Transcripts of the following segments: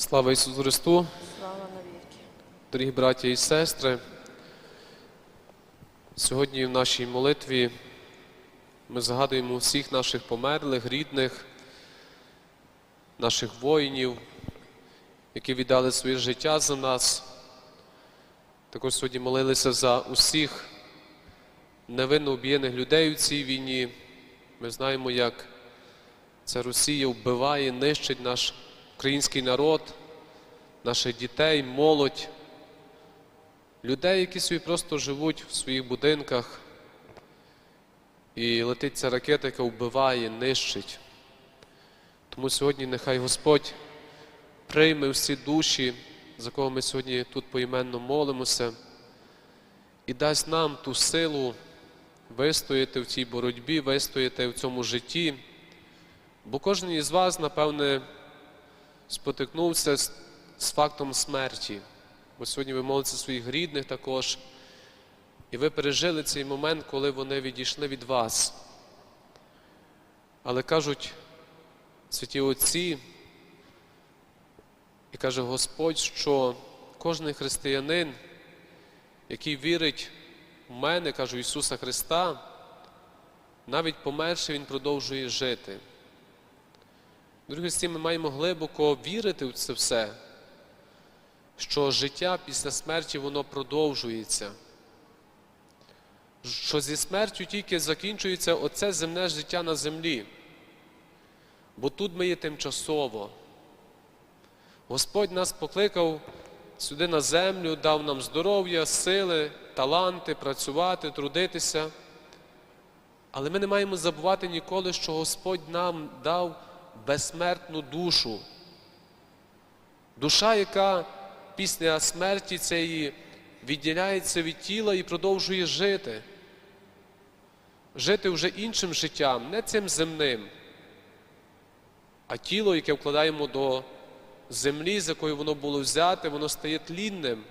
Слава Ісусу Христу, Слава навіки. дорогі браті і сестри. Сьогодні в нашій молитві ми згадуємо всіх наших померлих, рідних, наших воїнів, які віддали своє життя за нас. Також сьогодні молилися за усіх невинно убієних людей у цій війні. Ми знаємо, як ця Росія вбиває, нищить наш український народ, наших дітей, молодь, людей, які собі просто живуть в своїх будинках. І летить ця ракета, яка вбиває, нищить. Тому сьогодні нехай Господь прийме всі душі, за кого ми сьогодні тут поіменно молимося, і дасть нам ту силу вистояти в цій боротьбі, вистояти в цьому житті. Бо кожен із вас, напевне, спотикнувся з, з фактом смерті. Бо сьогодні ви молитеся своїх рідних також. І ви пережили цей момент, коли вони відійшли від вас. Але кажуть святі Отці, і каже Господь, що кожен християнин, який вірить в мене, кажу Ісуса Христа, навіть померши, Він продовжує жити. Друге, ми маємо глибоко вірити в це все, що життя після смерті воно продовжується. Що зі смертю тільки закінчується оце земне життя на землі. Бо тут ми є тимчасово. Господь нас покликав сюди на землю, дав нам здоров'я, сили, таланти, працювати, трудитися. Але ми не маємо забувати ніколи, що Господь нам дав безсмертну душу. Душа, яка після смерті цієї відділяється від тіла і продовжує жити. Жити вже іншим життям, не цим земним, а тіло, яке вкладаємо до землі, з якої воно було взяте, воно стає тлінним.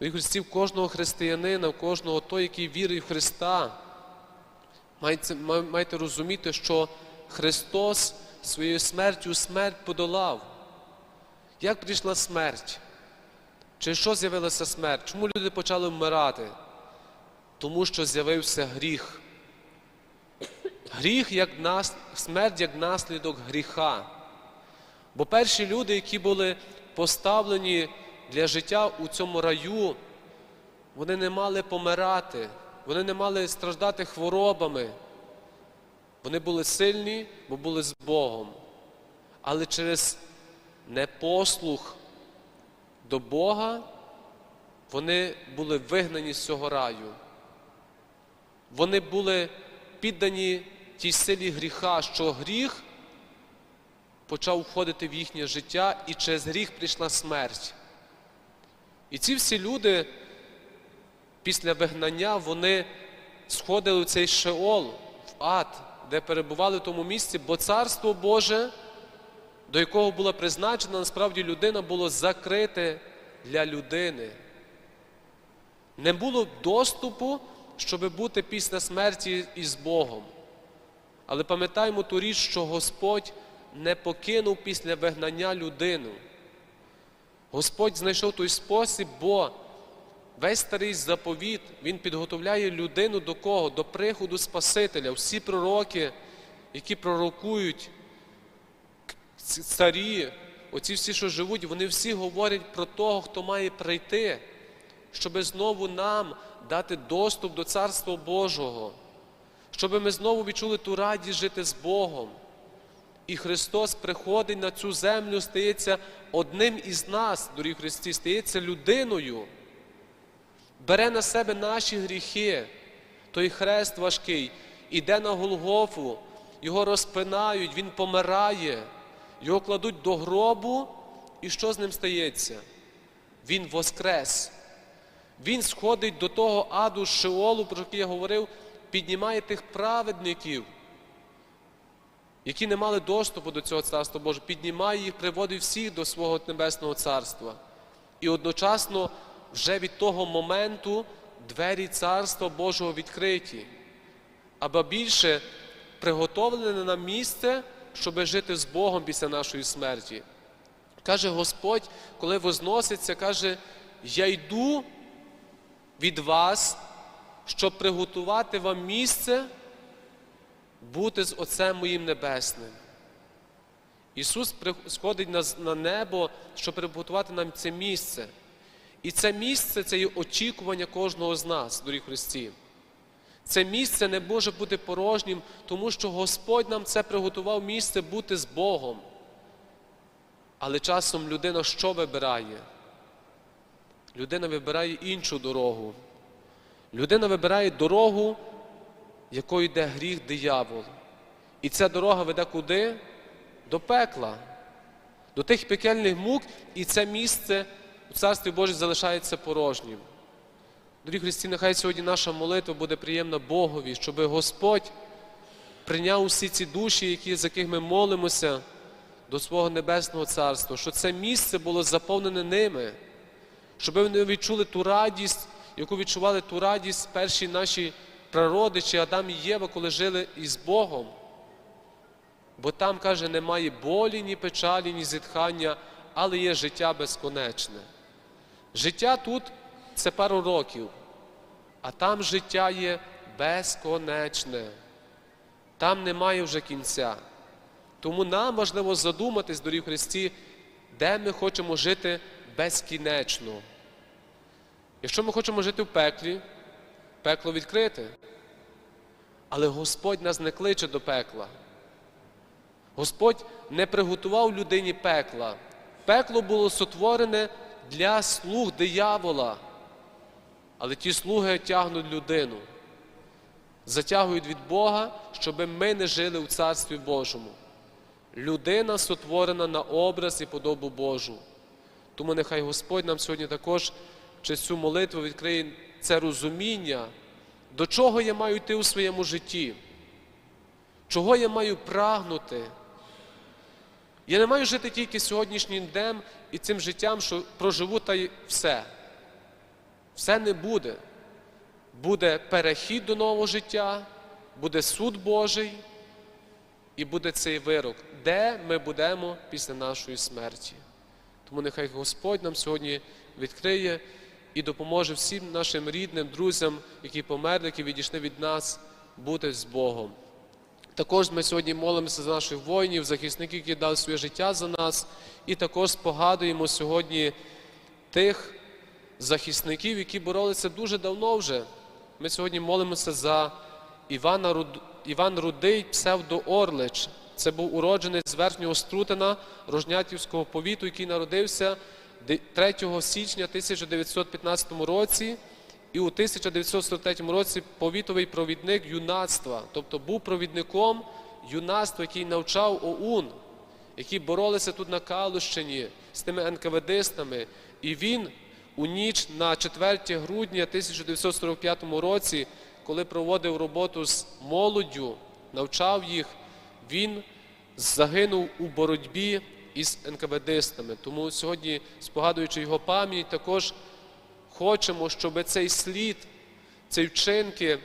І Христів кожного християнина, кожного той, який вірить в Христа, маєте розуміти, що Христос своєю смертю смерть подолав. Як прийшла смерть? Через що з'явилася смерть? Чому люди почали вмирати? Тому що з'явився гріх. Гріх як нас... смерть як наслідок гріха. Бо перші люди, які були поставлені для життя у цьому раю, вони не мали помирати. Вони не мали страждати хворобами. Вони були сильні, бо були з Богом. Але через непослух до Бога вони були вигнані з цього раю. Вони були піддані тій силі гріха, що гріх почав входити в їхнє життя, і через гріх прийшла смерть. І ці всі люди після вигнання вони сходили в цей шеол, в ад, де перебували в тому місці, бо Царство Боже, до якого була призначена насправді людина, було закрите для людини. Не було доступу, щоб бути після смерті із Богом. Але пам'ятаємо ту річ, що Господь не покинув після вигнання людину. Господь знайшов той спосіб, бо Весь старий заповіт, він підготовляє людину до кого? До приходу Спасителя. Всі пророки, які пророкують, царі, оці всі, що живуть, вони всі говорять про того, хто має прийти, щоб знову нам дати доступ до Царства Божого, щоб ми знову відчули ту радість жити з Богом. І Христос приходить на цю землю, стається одним із нас, дорогі Христі, стається людиною бере на себе наші гріхи, той хрест важкий, іде на Голгофу, його розпинають, він помирає, його кладуть до гробу, і що з ним стається? Він воскрес. Він сходить до того аду Шеолу, про який я говорив, піднімає тих праведників, які не мали доступу до цього царства Божого, піднімає їх, приводить всіх до свого небесного царства. І одночасно вже від того моменту двері Царства Божого відкриті, або більше приготовлене нам місце, щоб жити з Богом після нашої смерті. Каже Господь, коли возноситься, каже, я йду від вас, щоб приготувати вам місце бути з Отцем моїм Небесним. Ісус сходить на небо, щоб приготувати нам це місце. І це місце це є очікування кожного з нас, дорогі Христі. Це місце не може бути порожнім, тому що Господь нам це приготував місце бути з Богом. Але часом людина що вибирає? Людина вибирає іншу дорогу. Людина вибирає дорогу, якою йде гріх диявол. І ця дорога веде куди? До пекла, до тих пекельних мук, і це місце у Царстві Божій залишається порожнім. Дорогі Христі, нехай сьогодні наша молитва буде приємна Богові, щоб Господь прийняв усі ці душі, які, з яких ми молимося до свого Небесного Царства, що це місце було заповнене ними, щоб вони відчули ту радість, яку відчували ту радість перші наші прародичі Адам і Єва, коли жили із Богом. Бо там, каже, немає болі, ні печалі, ні зітхання, але є життя безконечне. Життя тут це пару років, а там життя є безконечне. Там немає вже кінця. Тому нам важливо задуматись, дорі Христі, де ми хочемо жити безкінечно. Якщо ми хочемо жити в пеклі, пекло відкрите. Але Господь нас не кличе до пекла. Господь не приготував людині пекла. Пекло було сотворене для слуг диявола. Але ті слуги тягнуть людину, затягують від Бога, щоб ми не жили у Царстві Божому. Людина сотворена на образ і подобу Божу. Тому нехай Господь нам сьогодні також через цю молитву відкриє це розуміння, до чого я маю йти у своєму житті, чого я маю прагнути. Я не маю жити тільки сьогоднішнім днем і цим життям, що проживу та й все. Все не буде. Буде перехід до нового життя, буде суд Божий і буде цей вирок, де ми будемо після нашої смерті. Тому нехай Господь нам сьогодні відкриє і допоможе всім нашим рідним, друзям, які померли, які відійшли від нас, бути з Богом. Також ми сьогодні молимося за наших воїнів, захисників, які дали своє життя за нас, і також спогадуємо сьогодні тих захисників, які боролися дуже давно вже. Ми сьогодні молимося за Івана Руд... Іван Рудий, псевдо Орлич. Це був уродженець з верхнього Струтина Рожнятівського повіту, який народився 3 січня 1915 році. І у 1943 році повітовий провідник юнацтва, тобто був провідником юнацтва, який навчав ОУН, які боролися тут на Калущині з тими НКВДистами. І він у ніч на 4 грудня 1945 році, коли проводив роботу з молоддю, навчав їх, він загинув у боротьбі із НКВДистами. Тому сьогодні, спогадуючи його пам'ять, також хочемо, щоб цей слід, ці вчинки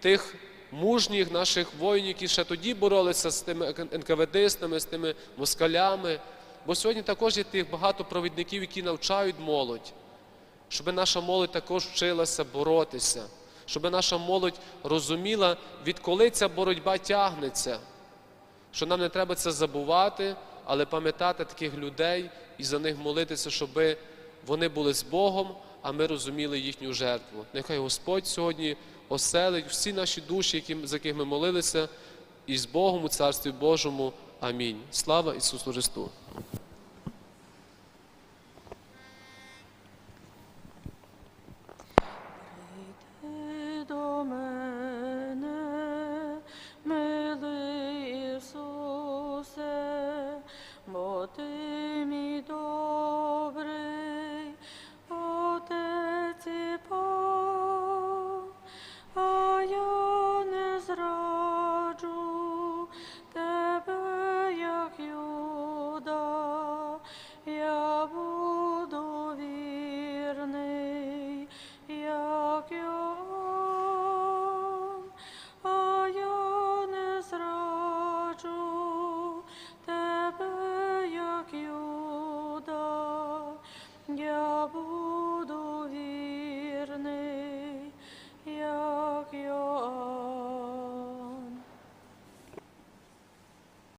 тих мужніх наших воїнів, які ще тоді боролися з тими НКВДистами, з тими москалями. Бо сьогодні також є тих багато провідників, які навчають молодь, щоб наша молодь також вчилася боротися, щоб наша молодь розуміла, відколи ця боротьба тягнеться, що нам не треба це забувати, але пам'ятати таких людей і за них молитися, щоб вони були з Богом, а ми розуміли їхню жертву. Нехай Господь сьогодні оселить всі наші душі, які, за яких ми молилися, і з Богом у Царстві Божому. Амінь. Слава Ісусу Христу!